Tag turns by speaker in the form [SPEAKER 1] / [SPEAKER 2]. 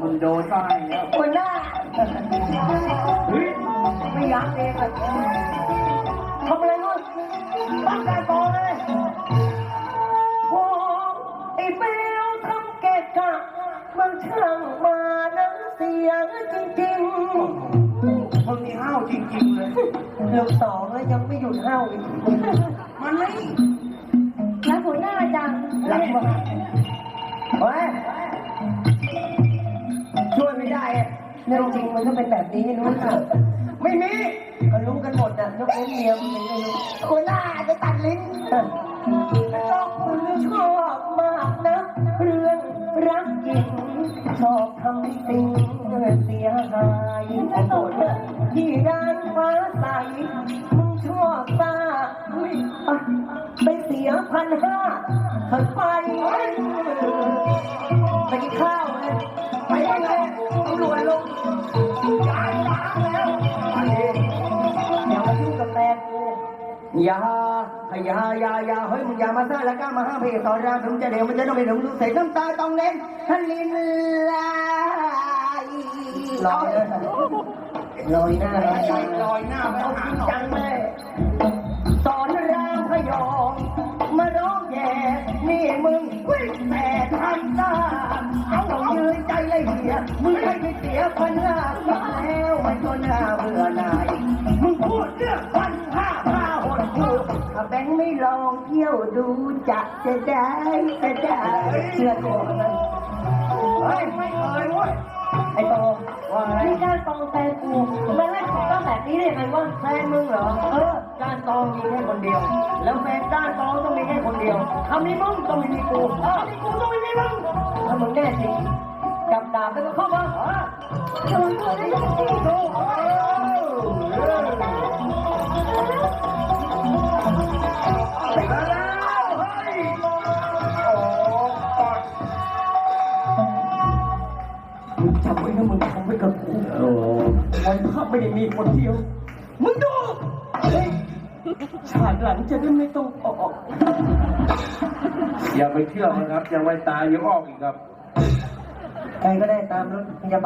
[SPEAKER 1] มึงโดนก็ให้แล้ว
[SPEAKER 2] หัวหน้าไม่อยั้งเองอะทำอะไรนู่นตั้งใจต่อเลยโอ้ไอ้เบลทำเกะกะมันช่างมาน้ำเสียงจริง
[SPEAKER 1] ค ๆลู
[SPEAKER 2] กสองแล้วยังไม่หยุดห้าวอีก
[SPEAKER 1] มันไม่
[SPEAKER 2] รักหัวหน้าจังรักมากเฮ้ยช่วยไม่ได้อะเรื่องจริงมันก็เป็นแบบนี้รู้ค่ะไม่มีก็รู้กันหมดนะยกเว้นเมียมันไม่รู้หัวหน้าจะตัดลิ้นต้องคุณชอบมากนะเรื่องรักหญิงชอบทำสิ่งเสียหายโกรธที่ด้ เถิดไปไปกินข้าวเลยไปเลยตำรวจลงย้ายล้างแล้วเลยอย่ามายุ่งกับแฟนกูอย่าอย่าอย่าอย่าเฮ้ยมึงอย่ามาซ่าแล้วก็มาห้ามเพศสอนรามถึงจะเดี๋ยวมันจะต้องไปถึงลูกเสกน้ำตาต้องเล่นทะลินลายลอยเลยลอยหน้าลอยหน้า
[SPEAKER 1] ลอยหน้าไป
[SPEAKER 2] เอา
[SPEAKER 1] หาหนอ
[SPEAKER 2] จังเลย เลยเหียมึงให้ไปเสียพันห้าแล้วมันก็น่าเบื่อหน่ายมึงพูดเรื่องพันห้าห้าหดหูถ้าแบงค์ไม่ลองเที่ยวดูจะจะได้จะได้เชื่อตัวมันเฮ้ยไม่เคยเว้ยไอ้โตว่าไง
[SPEAKER 3] นี่การตองแฟนกูมันเล่นของตั้งแบบนี้ได้ยังไงวะ
[SPEAKER 2] แฟนมึงเหรอ เออกานตองมีแค่คนเดียว แล้วแฟนกานตองต้องมีแค่คนเดียวถ้ามีมึงต้องมีกูเออมีกูต้องมีมึงถ้ามึงแน่จริง ดาบแล้วก็เข้ามาเออ
[SPEAKER 3] โดนตัวได้ยังไง
[SPEAKER 2] ดูเออไปแล้วเฮ้ย
[SPEAKER 1] โอ้ก่อน
[SPEAKER 2] มึงจำไว้นะมึงทำไว้กับกู
[SPEAKER 1] โอ้
[SPEAKER 2] วันภาพไม่ได้มีคนเดียว มึงดูเฮ้ยชาติหลังจะได้ไม่ต้องออก
[SPEAKER 1] อย่าไปเชื่อมันครับยังไม่ตายยังออกอีกครับ
[SPEAKER 2] ใครก็ได้ตามรถพยาบาล